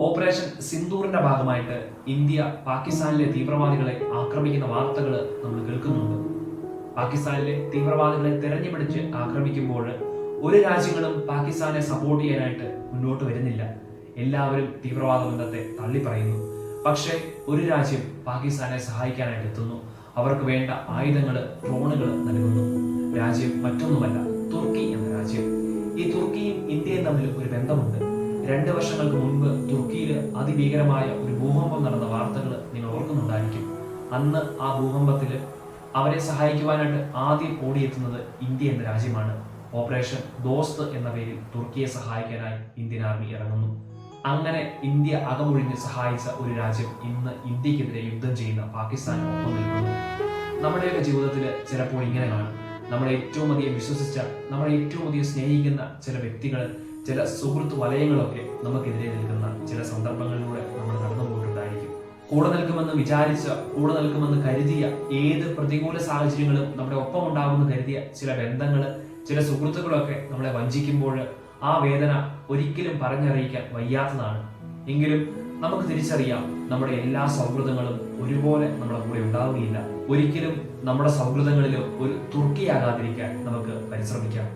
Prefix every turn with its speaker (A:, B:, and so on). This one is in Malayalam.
A: ഓപ്പറേഷൻ സിന്ദൂറിന്റെ ഭാഗമായിട്ട് ഇന്ത്യ പാകിസ്ഥാനിലെ തീവ്രവാദികളെ ആക്രമിക്കുന്ന വാർത്തകൾ നമ്മൾ കേൾക്കുന്നുണ്ട്. പാകിസ്ഥാനിലെ തീവ്രവാദികളെ തെരഞ്ഞുപിടിച്ച് ആക്രമിക്കുമ്പോൾ ഒരു രാജ്യങ്ങളും പാകിസ്ഥാനെ സപ്പോർട്ട് ചെയ്യാനായിട്ട് മുന്നോട്ട് വരുന്നില്ല. എല്ലാവരും തീവ്രവാദ ബന്ധത്തെ തള്ളി പറയുന്നു പക്ഷേ ഒരു രാജ്യം പാകിസ്ഥാനെ സഹായിക്കാനായിട്ട് എത്തുന്നു. അവർക്ക് വേണ്ട ആയുധങ്ങൾ ഡ്രോണുകൾ നൽകുന്നു. രാജ്യം മറ്റൊന്നുമല്ല തുർക്കി എന്ന രാജ്യം. ഈ തുർക്കിയും ഇന്ത്യയും തമ്മിൽ ഒരു ബന്ധമുണ്ട്. രണ്ട് വർഷങ്ങൾക്ക് മുൻപ് തുർക്കിയിൽ അതിഭീകരമായ ഒരു ഭൂകമ്പം നടന്ന വാർത്തകൾ നിങ്ങൾ ഓർക്കുന്നുണ്ടായിരിക്കും. അന്ന് ആ ഭൂകമ്പത്തിൽ അവരെ സഹായിക്കുവാനായിട്ട് ആദ്യം ഓടിയെത്തുന്നത് ഇന്ത്യ എന്ന രാജ്യമാണ്. ഓപ്പറേഷൻ ദോസ്ത് എന്ന പേരിൽ തുർക്കിയെ സഹായിക്കാനായി ഇന്ത്യൻ ആർമി ഇറങ്ങുന്നു. അങ്ങനെ ഇന്ത്യ അകമൊഴിഞ്ഞ് സഹായിച്ച ഒരു രാജ്യം ഇന്ന് ഇന്ത്യക്കെതിരെ യുദ്ധം ചെയ്യുന്ന പാകിസ്ഥാന് ഒപ്പം നിൽക്കുന്നു. നമ്മുടെയൊക്കെ ജീവിതത്തിൽ ചിലപ്പോൾ ഇങ്ങനെ കാണും. നമ്മളെ ഏറ്റവും അധികം വിശ്വസിച്ച നമ്മളെ ഏറ്റവും അധികം സ്നേഹിക്കുന്ന ചില വ്യക്തികൾ ചില സുഹൃത്ത് വലയങ്ങളൊക്കെ നമുക്കെതിരെ നിൽക്കുന്ന ചില സന്ദർഭങ്ങളിലൂടെ നമ്മൾ കടന്നു പോയിട്ടുണ്ടായിരിക്കും. കൂടെ നിൽക്കുമെന്ന് വിചാരിച്ച കൂടെ നിൽക്കുമെന്ന് കരുതിയ ഏത് പ്രതികൂല സാഹചര്യങ്ങളും നമ്മുടെ ഒപ്പം ഉണ്ടാകുമെന്ന് കരുതിയ ചില ബന്ധങ്ങൾ ചില സുഹൃത്തുക്കളൊക്കെ നമ്മളെ വഞ്ചിക്കുമ്പോൾ ആ വേദന ഒരിക്കലും പറഞ്ഞറിയിക്കാൻ വയ്യാത്തതാണ്. എങ്കിലും നമുക്ക് തിരിച്ചറിയാം നമ്മുടെ എല്ലാ സൗഹൃദങ്ങളും ഒരുപോലെ നമ്മുടെ കൂടെ ഉണ്ടാവുകയില്ല. ഒരിക്കലും നമ്മുടെ സൗഹൃദങ്ങളിൽ ഒരു തുർക്കിയാകാതിരിക്കാൻ നമുക്ക് പരിശ്രമിക്കാം.